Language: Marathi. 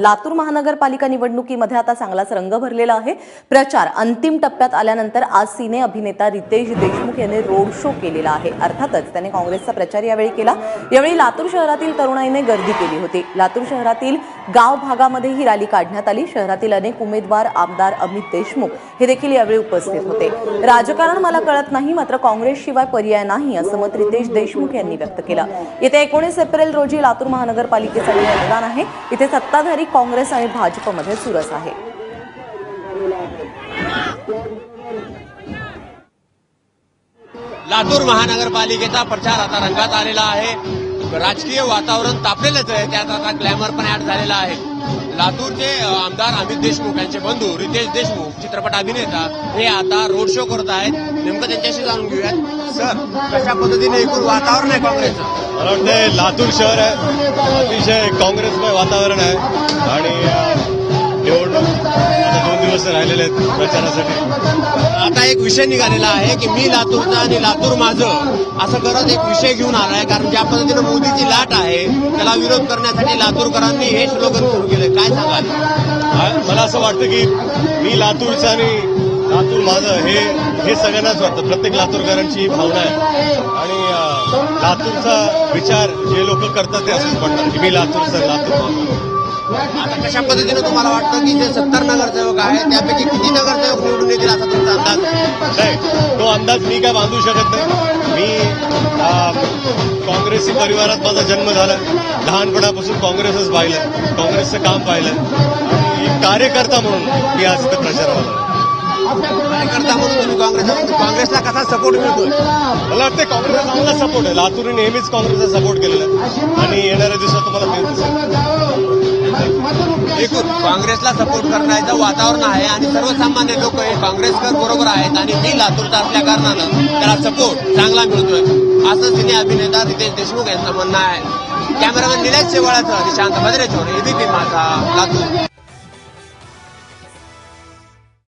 लातूर महानगरपालिका निवडणुकीमध्ये आता चांगलाच रंग भरलेला आहे. प्रचार अंतिम टप्प्यात आल्यानंतर आज सिने अभिनेता रितेश देशमुख यांनी रोड शो केलेला आहे. अर्थातच त्याने काँग्रेसचा प्रचार यावेळी केला. यावेळी लातूर शहरातील तरुणाईने गर्दी केली होती. लातूर शहरातील गाव भागामध्ये ही रॅली काढण्यात आली. शहरातील अनेक उमेदवार आमदार अमित देशमुख हे देखील यावेळी उपस्थित होते. राजकारण मला कळत नाही मात्र काँग्रेसशिवाय पर्याय नाही असं मत रितेश देशमुख यांनी व्यक्त केलं. येत्या एकोणीस एप्रिल रोजी लातूर महानगरपालिकेसाठी मतदान आहे. इथे सत्ताधारी काँग्रेस आणि भाजपमध्ये चुरस आहे. लातूर महानगरपालिकेचा प्रचार आता रंगात आलेला आहे. राजकीय वातावरण तापलेलंच आहे. त्यात आता ग्लॅमर पण ऍड झालेला आहे. लातूरचे आमदार अमित देशमुख यांचे बंधू रितेश देशमुख चित्रपट अभिनेता हे आता रोड शो करत आहेत. नेमकं त्यांच्याशी जाणून घेऊयात. सर कशा पद्धतीने एकूण वातावरण आहे काँग्रेसचं? मला वाटतं लातूर शहर आहे. अतिशय काँग्रेसमय वातावरण आहे. आणि राहिलेले आहेत प्रचारासाठी. आता एक विषय निघालेला आहे की मी लातूरचा आणि लातूर माझं असं करत एक विषय घेऊन आला आहे कारण ज्या पद्धतीनं मोदीची लाट आहे त्याला विरोध करण्यासाठी लातूरकरांनी हे स्लोगन सुरू केलं काय सांगाल? मला असं वाटतं की मी लातूरचा आणि लातूर माझं हे हे सगळ्यांनाच वाटतं. प्रत्येक लातूरकरांची भावना आहे. आणि लातूरचा विचार जे लोक करतात ते असंच म्हणतात की मी लातूरचं लातूर माझं. आता कशा पद्धतीनं तुम्हाला वाटतं की जे सत्तर नगरसेवक आहेत त्यापैकी किती नगरसेवक निवडून येतील असा तुमचा अंदाज? नाही तो अंदाज मी काय बांधू शकत नाही. मी काँग्रेसी परिवारात माझा जन्म झाला. लहानपणापासून काँग्रेसच पाहिलं. काँग्रेसचं काम पाहिलं. कार्यकर्ता म्हणून मी आज इथं प्रचाराला आलो. कार्यकर्ता म्हणून तुम्ही काँग्रेस काँग्रेसला कसा सपोर्ट मिळतोय? मला वाटतं काँग्रेसचा चांगला सपोर्ट आहे. लातूरने नेहमीच काँग्रेसचा सपोर्ट केलेला आहे. आणि येणाऱ्या दिवसात तुम्हाला दिसेल एकूण काँग्रेसला सपोर्ट करण्याचं वातावरण आहे आणि सर्वसामान्य लोक हे काँग्रेसकर बरोबर आहेत आणि ती लातूरचा असल्या कारणानं त्याला सपोर्ट चांगला मिळतोय. असं सिने अभिनेता रितेश देशमुख यांचं म्हणणं आहे. कॅमेरामॅन निलेश शेवाळाचं निशांत भद्रेश्वर एबीपी माझा लातूर.